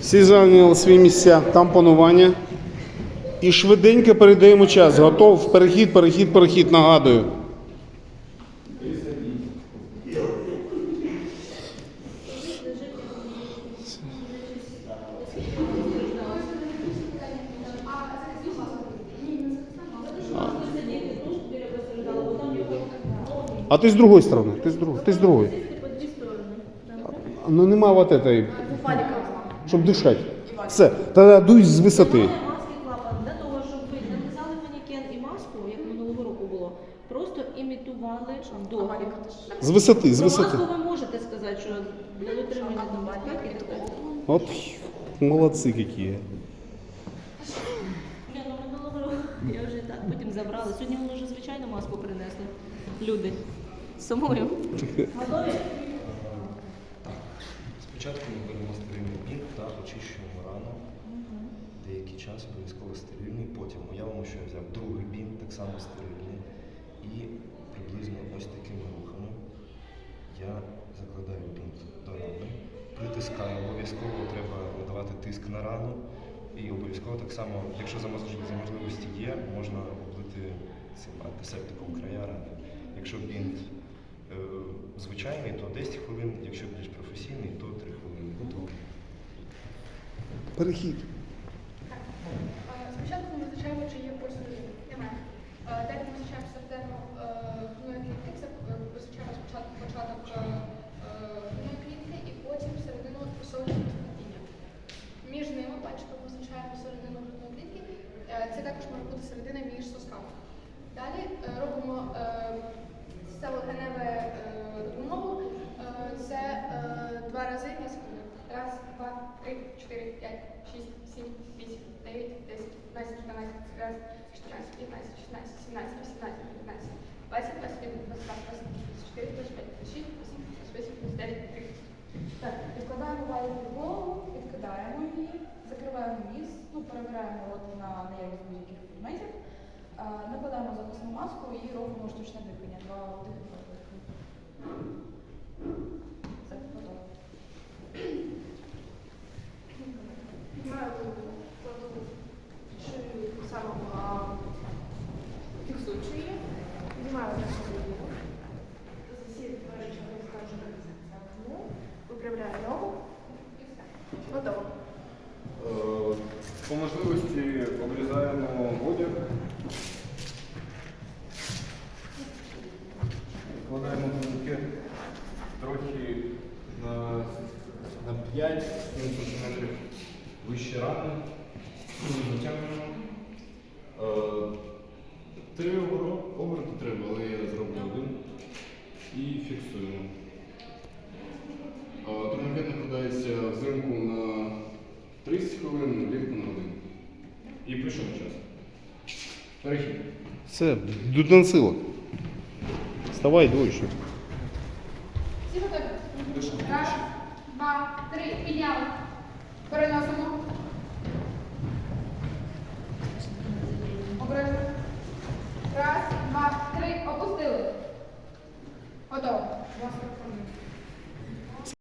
Всі зайняли свої місця, там панування. І швиденько передаємо час. Готов. Перехід, перехід, перехід. Нагадую. А ти з другої сторони. Ти з другої. Ти з другої. Ну нема вот этой, щоб дишати. Все, тоді дуй з висоти. Немає маски клапан для того, щоб ви не взяли манікен і маску, як минулого року було, просто імітували догляд. З висоти, з Про висоти. маску ви можете сказати, що для дотримання там безпеки і так далі. От молодці які. Ні, ну минулого року я вже і так потім забрала. Сьогодні вони вже звичайну маску принесли. Люди. З собою. Готові? Спочатку ми беремо та очищуємо рану. Деякий час обов'язково стерильний. Потім уявимо, що я взяв другий бінт, так само стерильний. І приблизно ось такими рухами я закладаю бінт до рани, притискаю. Обов'язково треба надавати тиск на рану. І обов'язково так само, якщо за можливості, за можливості є, можна облити цим антисептиком края рани. Якщо бінт е, звичайний, то 10 хвилин, якщо більш професійний, то 3 хвилини. Перехід. Е, Спочатку ми визначаємо, чи є пульс людини. Немає. Е, Далі ми визначаємо середину грудної клітки. Е, визначаємо спочатку початок е, е, клітки і потім середину пульсового співпадіння. Між ними пальчиком визначаємо середину грудної клітки. Е, Це також може бути середина між сосками. Далі е, робимо стелогеневе допомогу. Е, Це е, два рази на секунду. Раз, два, три, чотири, п'ять, шість, сім, вісім, дев'ять, десять, двадцять, дванадцять, раз, чотирнадцять, п'ятнадцять, шістнадцять, сімнадцять, вісімнадцять, дев'ятнадцять, двадцять, двадцять один, двадцять два, двадцять три, двадцять чотири, двадцять п'ять, двадцять шість, двадцять сім, двадцять вісім, двадцять дев'ять, тридцять. Так, відкладаємо валік в голову, відкидаємо її, закриваємо ніс, ну, перевіряємо рот на наявність будь-яких предметів, накладаємо захисну маску і робимо штучне дихання. Два вдихи, два видихи. Все, готово. Піднімаю голову, кладу шию самого фіксуючи її. Піднімаю нашу голову. Засів перший розкажу ну, виправляю ногу і все. Готово. Е, По можливості обрізаємо одяг. Вкладаємо гумки трохи на, на 5 см вище рани. Затягуємо. Е, Три оберти треба, але я зроблю один. І фіксуємо. А, Турнікет накладається взимку на 30 хвилин. І прийшов час. Перехід. Все, дудансилок. Вставай, двоєчник. Всі готові? Раз, два, три. Підняли. Переносимо. Обережно. Раз, два, три. Опустили. Готово.